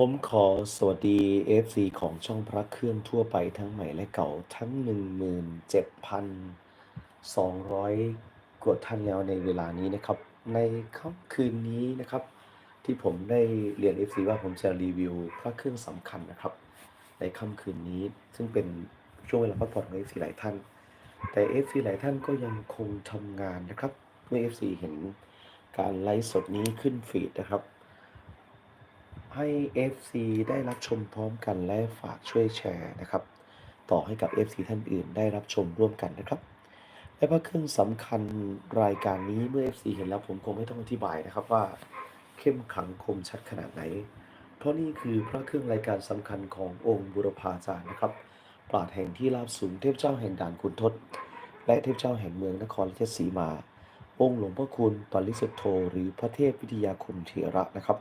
ผมขอสวัสดี FC ของช่องพระเครื่องทั่วไปทั้งใหม่และเก่าทั้ง 17,200 กว่าท่านแล้วในเวลานี้นะครับ ในค่ำคืนนี้นะครับ ที่ผมได้เรียน FC ว่าผมจะรีวิวพระเครื่องสำคัญนะครับ ในค่ำคืนนี้ซึ่งเป็นช่วงเวลาพักผ่อนของ FC หลายท่าน แต่ FC หลายท่านก็ยังคงทำงานนะครับ เมื่อ FC เห็นการไลฟ์สดนี้ขึ้นฟีดนะครับ ให้ FC ได้รับชมพร้อมกันและฝากช่วยแชร์นะครับ ต่อให้กับ FC ท่านอื่นได้รับชมร่วมกันนะครับ และพระเครื่องสำคัญรายการนี้เมื่อ FC เห็นแล้วผมคงไม่ต้องอธิบายนะครับว่า เข้มขังคมชัดขนาดไหน เพราะนี่คือพระเครื่องรายการสำคัญขององค์บุรพาจารย์นะครับ ปราดแห่งที่ราบสูงเทพเจ้าแห่งด่านขุนทดและเทพเจ้าแห่งเมืองนครราชสีมา องค์หลวงพ่อคุณปริสุทธโธหรือพระเทพวิทยาคมเถระนะครับ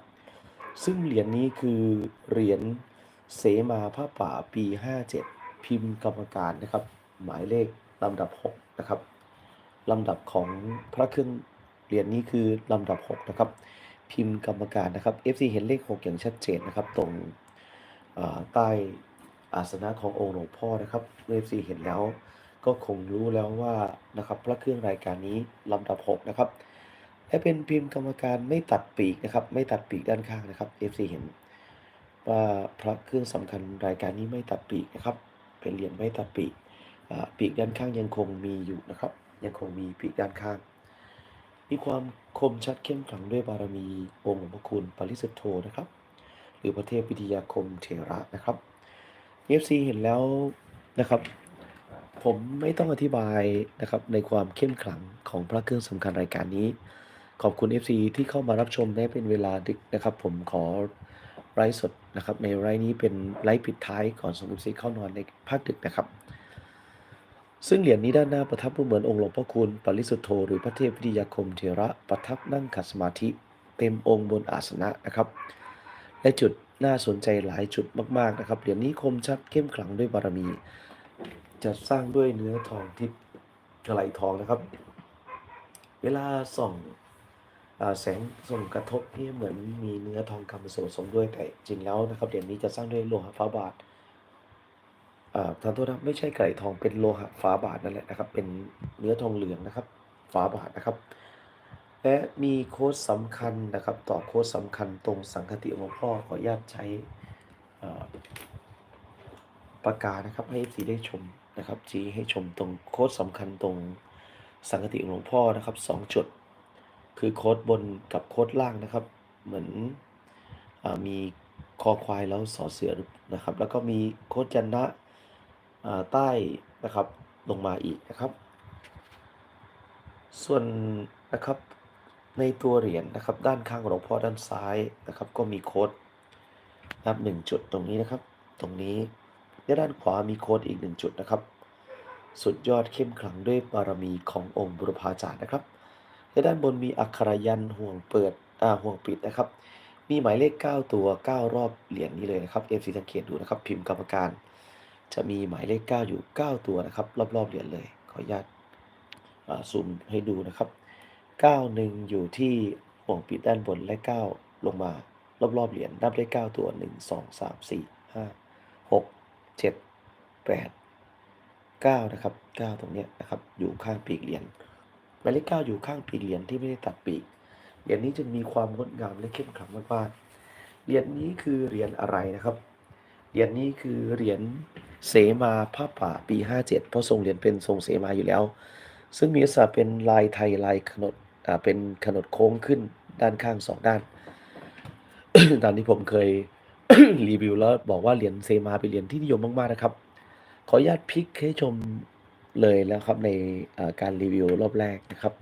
ซึ่งเหรียญนี้คือเหรียญเสมาผ้าป่าปี 57 พิมพ์กรรมการนะครับ หมายเลขลำดับ 6 นะครับลำดับของพระเครื่องเหรียญนี้คือลำดับ 6 นะครับ พิมพ์กรรมการนะครับ FC เห็นเลข 6 อย่างชัดเจนนะครับ ตรงใต้อาสนะขององค์หลวงพ่อนะครับเมื่อ FC เห็นแล้วก็คงรู้แล้วว่านะครับพระเครื่องรายการนี้ลำดับ 6 นะครับ และเป็นพิมพ์กรรมการไม่ตัดปีกนะครับ ไม่ตัดปีกด้านข้างนะครับ FC เห็นว่าพระเครื่องสำคัญรายการนี้ไม่ตัดปีกนะครับ เป็นเหรียญไม่ตัดปีกปีกด้านข้างยังคงมีอยู่นะครับ ยังคงมีปีกด้านข้าง มีความคมชัดเข้มขลังด้วยบารมีองค์หลวงพ่อคุณปริสุทธโธนะครับ หรือพระเทพวิทยาคมเถระนะครับ FC เห็นแล้วนะครับ ผมไม่ต้องอธิบายนะครับในความเข้มขลังของพระเครื่องสำคัญรายการนี้ ขอบคุณ FC ที่เข้ามารับชมได้เป็นเวลาดึกนะครับ ผมขอไลฟ์สดนะครับ ในไลฟ์นี้เป็นไลฟ์ปิดท้ายก่อนส่ง FC เข้านอนในภาคดึกนะครับ ซึ่งเหรียญนี้ด้านหน้าประทับเหมือนองค์หลวงพ่อคุณปริสุทธโธหรือพระเทพวิทยาคมเถระประทับนั่งขัดสมาธิเต็มองค์บนอาสนะนะครับและจุดน่าสนใจหลายจุดมาก ๆ นะครับ เหรียญนี้คมชัดเข้มขลังด้วยบารมีจะสร้างด้วยเนื้อทองทิพย์กระไหลทองนะครับ เวลาส่อง แสงส่งกระทบนี่เหมือนมีเนื้อทองคำผสมสมด้วยแต่จริงแล้วนะครับเหรียญนี้จะสร้างด้วยโลหะฟ้าบาทอ่าทานโทษนะไม่ใช่ไก่ทองเป็นโลหะฟ้าบาทนั่นแหละนะครับ เป็นเนื้อทองเหลืองนะครับฟ้าบาทนะครับ และมีโค้ดสำคัญนะครับ ต่อโค้ดสำคัญตรงสังคติของหลวงพ่อขออนุญาตใช้ปากกานะครับให้สีได้ชมนะครับชี้ให้ชมตรงโค้ดสำคัญตรงสังกติของหลวงพ่อนะครับสองจุด คือโค้ดบนกับโค้ดล่างนะครับ เหมือนอมีคอควายแล้วสอเสือนะครับ แล้วก็มีโค้ดยันนะใต้นะครับลงมาอีกนะครับ ส่วนนะครับในตัวเหรียญนะครับ ด้านข้างของหลวงพ่อด้านซ้ายนะครับ ก็มีโค้ดนับหนึ่งจุดตรงนี้นะครับ ตรงนี้และด้านขวามีโค้ดอีกหนึ่งจุดนะครับ สุดยอดเข้มขลังด้วยบารมีขององค์บุรพาจารย์นะครับ และด้านบนมีอักขระยันห่วงเปิดอ่าห่วงปิดนะครับ มีหมายเลข 9 ตัว 9 รอบเหรียญนี้เลยนะครับเอฟซีสังเกตดูนะครับ พิมพ์กรรมการ จะมีหมายเลข 9 อยู่ 9 ตัวนะครับ รอบๆเหรียญเลย ขออนุญาตอ่าซูมให้ดูนะครับ 9 1 อยู่ที่ห่วงปิดด้านบนและ 9 ลงมารอบๆเหรียญนับได้9ตัว 1 2 3 4 5 6เจ็ดแปดเก้านะครับเก้าตรงนี้นะครับ อยู่ข้างปีกเหรียญ มายเลขเก้าอยู่ข้างปีกเหรียญที่ไม่ได้ตัดปีก เหรียญนี้จึงมีความงดงามและเข้มขลังมากๆ เหรียญนี้คือเหรียญอะไรนะครับ เหรียญนี้คือเหรียญเสมาผ้าป่าปี 57 เพราะทรงเหรียญเป็นทรงเสมาอยู่แล้ว ซึ่งมีลักษณะเป็นลายไทยลายขนดอ่าเป็นขนดโค้งขึ้นด้านข้างสองด้าน ตามที่ผมเคยรีวิวแล้วบอกว่าเหรียญเซมาเป็นเหรียญที่นิยมมากๆนะครับ ขออนุญาตพลิกให้ชม เลยแล้วครับในการรีวิวรอบแรกนะครับ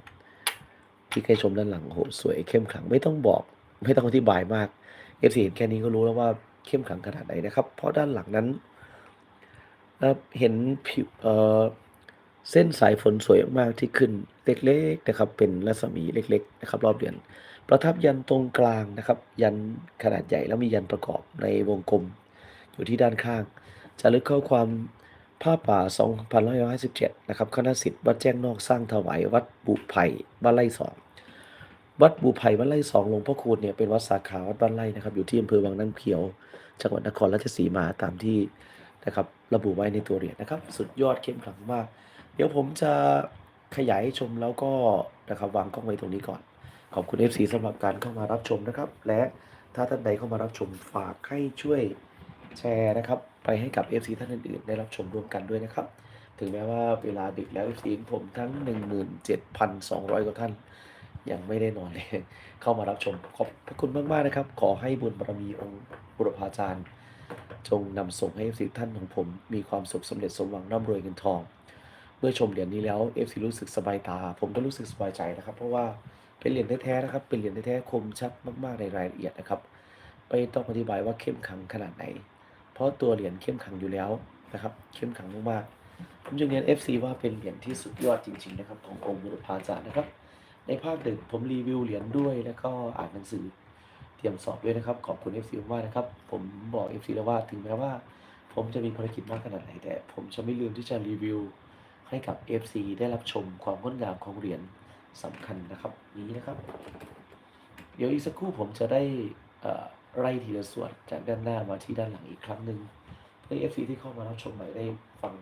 พลิกให้ชมด้านหลังโหสวยเข้มขังไม่ต้องบอก ไม่ต้องอธิบายมากเอฟซีเห็นแค่นี้ก็รู้แล้วว่าเข้มขังขนาดไหนนะครับ เพราะด้านหลังนั้นเเห็นผิวเเส้นสายฝนสวยมากที่ขึ้นเล็กๆนะครับ เป็นรัศมีเล็ก ๆ นะครับ รอบเหรียญประทับยันตรงกลางนะครับ ยันขนาดใหญ่แล้วมียันประกอบในวงกลม อยู่ที่ด้านข้าง จะลึกข้อความ ผ้าป่า 2557 นะครับ คณะสิทธิ์วัดแจ้งนอกสร้างถวายวัดบุไผ่บ้านไร่สองวัดบูไผ่บ้านไร่สองหลวงพ่อคูณเนี่ยเป็นวัดสาขาวัดบ้านไร่นะครับ อยู่ที่อำเภอวังน้ำเขียว จังหวัดนครราชสีมาตามที่นะครับระบุไว้ในตัวเหรียญนะครับ สุดยอดเข้มขลังมาก เดี๋ยวผมจะขยายให้ชมแล้วก็นะครับวางกล้องไว้ตรงนี้ก่อน ขอบคุณ FC สำหรับการเข้ามารับชมนะครับ และถ้าท่านใดเข้ามารับชมฝากให้ช่วยแชร์นะครับ ไปให้กับ FC ท่านอื่นๆได้รับชมร่วมกันด้วยนะครับ ถึงแม้ว่าเวลาดึกแล้ว FC ของผมทั้ง 17,200 กว่าท่าน ยังไม่ได้นอนเลยเข้ามารับชม ขอบพระคุณมากๆนะครับ ขอให้บุญบารมีองค์บุรพาจารย์ จงนำส่งให้ FC ท่านของผม มีความสุขสำเร็จสมหวังร่ำรวยเงินทอง เมื่อชมเหรียญนี้แล้ว FC รู้สึกสบายตา ผมก็รู้สึกสบายใจนะครับ เพราะว่าเป็นเหรียญแท้ๆนะครับ เป็นเหรียญแท้ๆคมชัดมากๆในรายละเอียดนะครับ ไม่ต้องอธิบายว่าเข้มขังขนาดไหน เพราะตัวเหรียญเข้มขังอยู่แล้วนะครับ เข้มขังมากๆผมจึงเรียน FC ว่าเป็นเหรียญที่สุดยอดจริง ๆ นะครับ ขององค์บุรพาจารย์นะครับ ในภาคดึกผมรีวิวเหรียญด้วยแล้วก็อ่านหนังสือเตรียมสอบด้วยนะครับ ขอบคุณ FC มากนะครับ ผมบอก FC แล้วว่าถึงแม้ว่า ผมจะมีภารกิจมากขนาดไหนแต่ ผมจะไม่ลืมที่จะรีวิว ให้กับ FC ได้รับชมความงดงามของเหรียญสำคัญนะครับนี้นะครับ เดี๋ยวอีกสักครู่ผมจะได้อ่อ ไล่ทีละส่วนจากด้านหน้ามาที่ด้านหลังอีกครั้งหนึ่งเพื่อ FC ที่เข้ามารับชมใหม่ได้ฟัง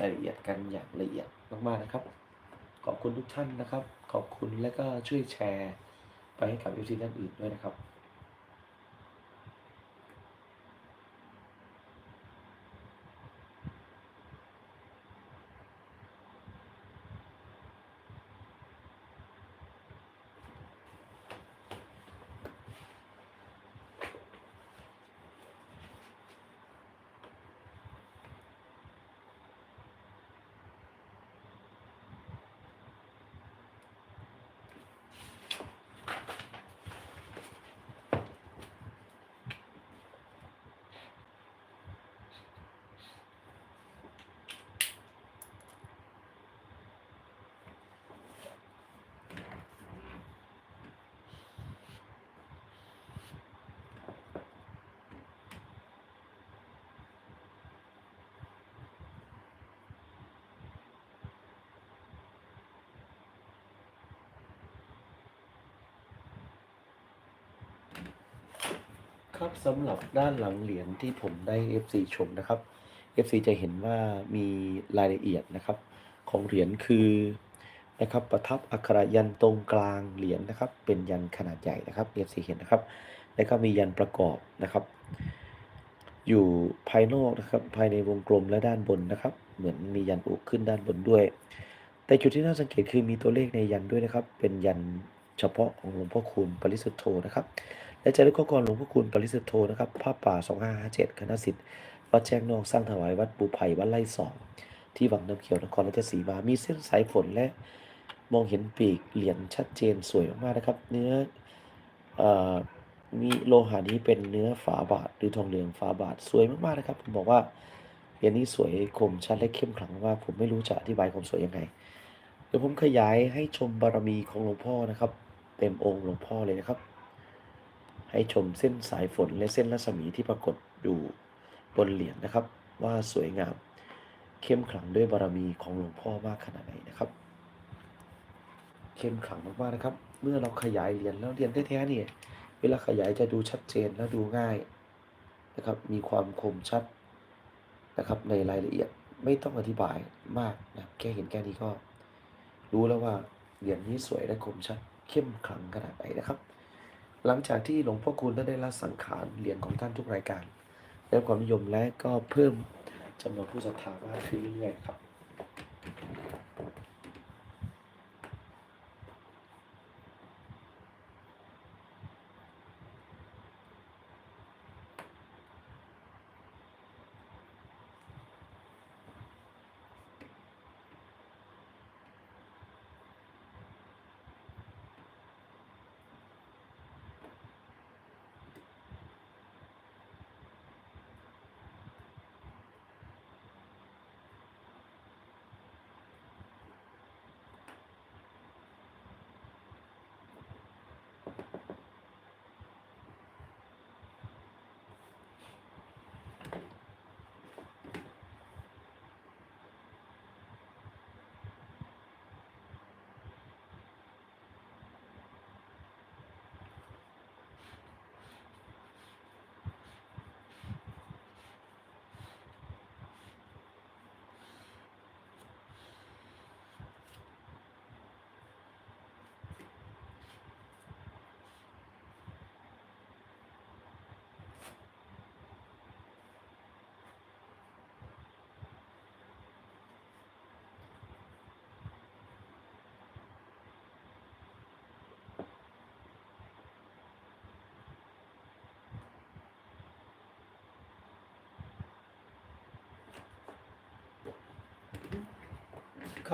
รายละเอียดกันอย่างละเอียดมากๆนะครับ ขอบคุณทุกท่านนะครับ ขอบคุณและก็ช่วยแชร์ ไปให้กับเอฟซีท่านอื่นด้วยนะครับ ครับสำหรับด้านหลังเหรียญที่ผมได้ FC ชมนะครับ FC จะเห็นว่ามีรายละเอียดนะครับ ของเหรียญคือนะครับประทับอักขระยันตรงกลางเหรียญนะครับ เป็นยันขนาดใหญ่นะครับ FC เห็นนะครับ แล้วก็มียันประกอบนะครับ อยู่ภายนอกนะครับภายในวงกลมและด้านบนนะครับ เหมือนมียันอุขึ้นด้านบนด้วย แต่จุดที่น่าสังเกตคือมีตัวเลขในยันด้วยนะครับ เป็นยันเฉพาะของหลวงพ่อคูณปริสุทธโธนะครับ และจารึกข้อความหลวงพ่อคูณปริสุทธโธนะครับผ้าป่า 2557 คณะสิทธิ์วัดแจ้งนอกสร้างถวายวัดปูไผ่วัดไร่สองที่วังน้ำเขียวนครราชสีมา มีเส้นสายฝนและมองเห็นปีกเหรียญชัดเจนสวยมากๆนะครับ เนื้ออมีโลหะนี้เป็นเนื้อฝาบาทหรือทองเหลืองฝาบาทสวยมากๆนะครับผมบอกว่าเหรียญนี้สวยคมชัดและเข้มขลังมากผมไม่รู้จะอธิบายความสวยยังไงเดี๋ยวผมขยายให้ชมบารมีของหลวงพ่อนะครับ เต็มองค์หลวงพ่อเลยนะครับ ให้ชมเส้นสายฝนและเส้นรัศมีที่ปรากฏอยู่บนเหรียญนะครับ ว่าสวยงาม เข้มขลังด้วยบารมีของหลวงพ่อมากขนาดไหนนะครับ เข้มขลังมากๆนะครับ เมื่อเราขยายเหรียญแล้วเหรียญแท้ๆเนี่ยเวลาขยายจะดูชัดเจนและดูง่ายนะครับ มีความคมชัดนะครับ ในรายละเอียดไม่ต้องอธิบายมากนะแค่เห็นแค่นี้ก็ รู้แล้วว่าเหรียญนี้สวยและคมชัดเข้มขลังขนาดไหนนะครับ หลังจากที่หลวงพ่อคูณได้ละสังขารเหรียญของท่านทุกรายการได้ความนิยมและก็เพิ่มจำนวนผู้ศรัทธามากขึ้นเรื่อยๆครับ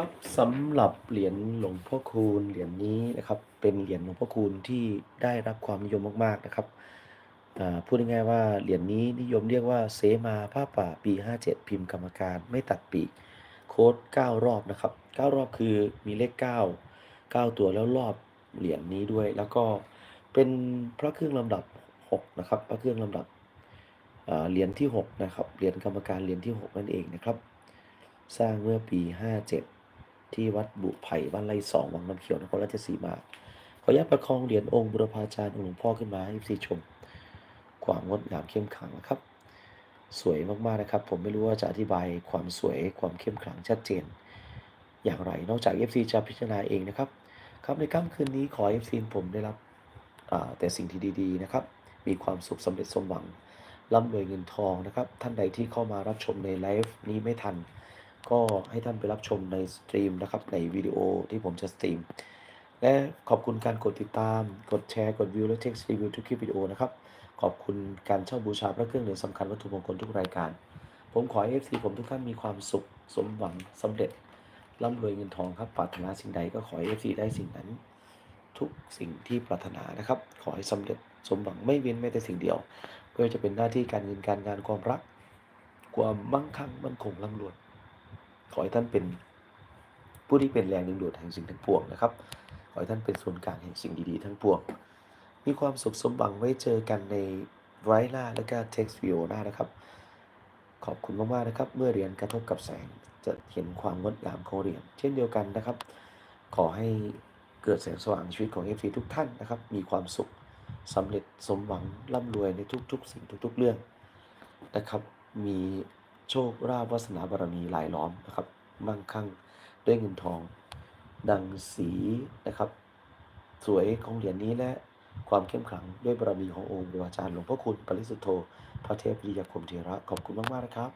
ครับสำหรับเหรียญหลวงพ่อคูณเหรียญนี้นะครับ เป็นเหรียญหลวงพ่อคูณที่ได้รับความนิยมมากๆนะครับพูดง่ายๆว่าเหรียญนี้นิยมเรียกว่าเสมาผ้าป่าปี 57 พิมพ์กรรมการไม่ตัดปีกโค้ด9 รอบนะครับ 9 รอบคือมีเลข 9 9 ตัวแล้วรอบเหรียญนี้ด้วย แล้วก็เป็นพระเครื่องลำดับ 6 นะครับ พระเครื่องลำดับเหรียญที่ 6 นะครับ เหรียญกรรมการเหรียญที่ 6 นั่นเองนะครับ สร้างเมื่อปี 57 ที่วัดบุไผ่บ้านไร่สองวังน้ำเขียวนครราชสีมา ขออนุญาตประคองเหรียญองค์บุรพาจารย์องค์หลวงพ่อขึ้นมาให้พี่ชม ความงดงามเข้มขลังนะครับ สวยมากๆนะครับ ผมไม่รู้ว่าจะอธิบายความสวยความเข้มขลังชัดเจน อย่างไรนอกจาก FC จะพิจารณาเองนะครับ ครับในค่ำคืนนี้ขอ FC ผมได้รับแต่สิ่งที่ดีๆนะครับ มีความสุขสำเร็จสมหวังร่ำรวยเงินทองนะครับ ท่านใดที่เข้ามารับชมในไลฟ์นี้ไม่ทัน ก็ให้ท่านไปรับชมในสตรีมนะครับในวิดีโอที่ผมจะสตรีม และขอบคุณการกดติดตาม กดแชร์ กดวิวและเท็กซ์รีวิวทุกคลิปวิดีโอนะครับ ขอบคุณการเช่าบูชาพระเครื่องเหนือสำคัญวัตถุมงคลทุกรายการ ผมขอให้เอฟซีผมทุกท่านมีความสุข สมหวังสำเร็จร่ำรวยเงินทองครับปรารถนาสิ่งใดก็ขอให้เอฟซีได้สิ่งนั้น ทุกสิ่งที่ปรารถนานะครับ ขอให้สำเร็จสมหวังไม่เว้นแม้แต่สิ่งเดียวไม่ว่าจะเป็นหน้าที่การเงินการงานความรัก ความมั่งคั่งมั่นคงร่ำรวย ขอให้ท่านเป็นผู้ที่เป็นแรงดึงดูดแห่งสิ่งทั้งปวงนะครับ ขอให้ท่านเป็นส่วนกลางแห่งสิ่งดีๆทั้งปวง มีความสุขสมหวังไว้เจอกันในไวหน้าและก็เท็กซ์วิโอหน้านะครับ ขอบคุณมากๆนะครับ เมื่อเรียญกระทบกับแสงจะเห็นความงดงามของเหรียญเช่นเดียวกันนะครับ ขอให้เกิดแสงสว่างชีวิตของ f อฟทุกท่านนะครับ มีความสุขสำเร็จสมหวังร่ำรวยในทุกๆ สิ่งทุก ๆ เรื่องนะครับ มี โชคราภวาสนาบารมีหลายล้อมนะครับมั่งคั่งด้วยเงินทอง ดังสีนะครับ สวยของเหรียญนี้และความเข้มขลังด้วยบารมีขององค์เดวอาจารย์หลวงพ่อคุณปริสุทธโธพระเทพริยคมเทระขอบคุณมาก ๆ นะครับ